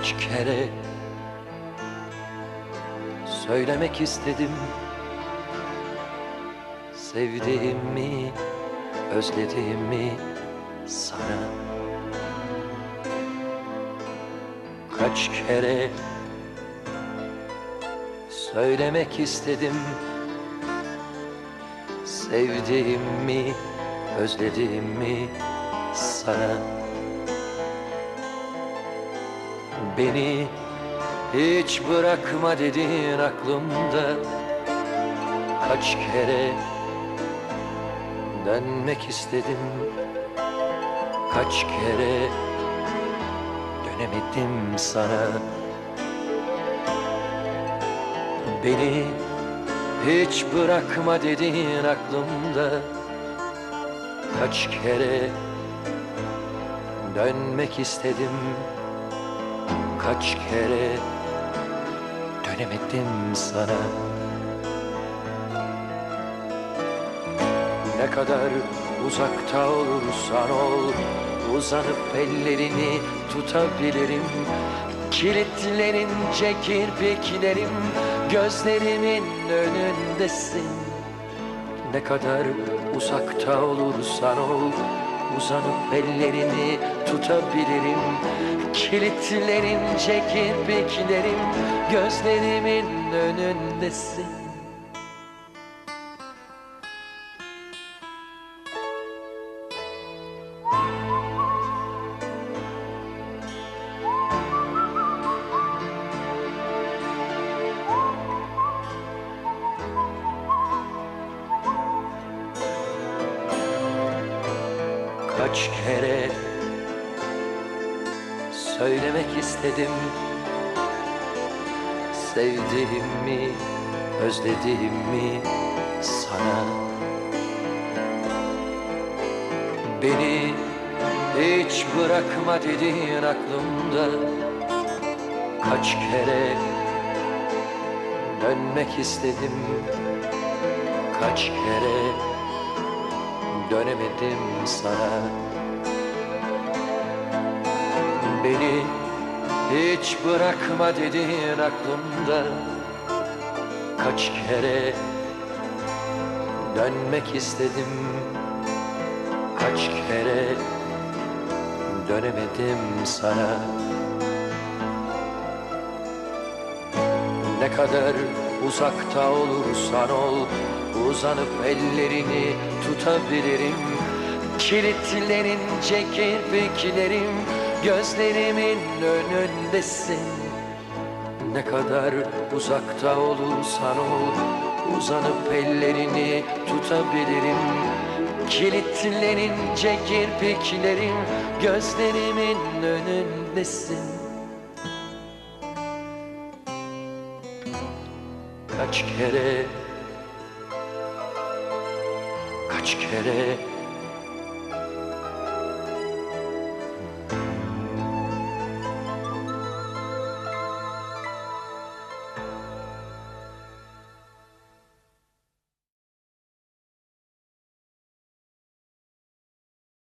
Kaç kere söylemek istedim. Sevdiğimi, özlediğimi sana. Kaç kere söylemek istedim. Sevdiğimi, özlediğimi sana Beni hiç bırakma dediğin aklımda. Kaç kere dönmek istedim Kaç kere dönemedim sana. Beni hiç bırakma dediğin aklımda. Kaç kere dönmek istedim Kaç kere dönemedim sana. Ne kadar uzakta olursan ol Uzanıp ellerini tutabilirim. Kilitlenince kirpiklerim Gözlerimin önündesin. Ne kadar uzakta olursan ol Uzanıp ellerini tutabilirim. Kilitlenince kirpiklerim Gözlerimin önündesin Kaç kere söylemek istedim. Sevdiğimi, özlediğimi sana? Beni hiç bırakma dediğin aklımda. Kaç kere dönmek istedim. Kaç kere dönemedim sana. Beni hiç bırakma dediğin aklımda. Kaç kere dönmek istedim. Kaç kere dönemedim sana. Ne kadar uzakta olursan ol Uzanıp ellerini tutabilirim. Kilitlenince kirpiklerim Gözlerimin önündesin. Ne kadar uzakta olursan ol Uzanıp ellerini tutabilirim. Kilitlenince kirpiklerim Gözlerimin önündesin. Kaç kere Kaç kere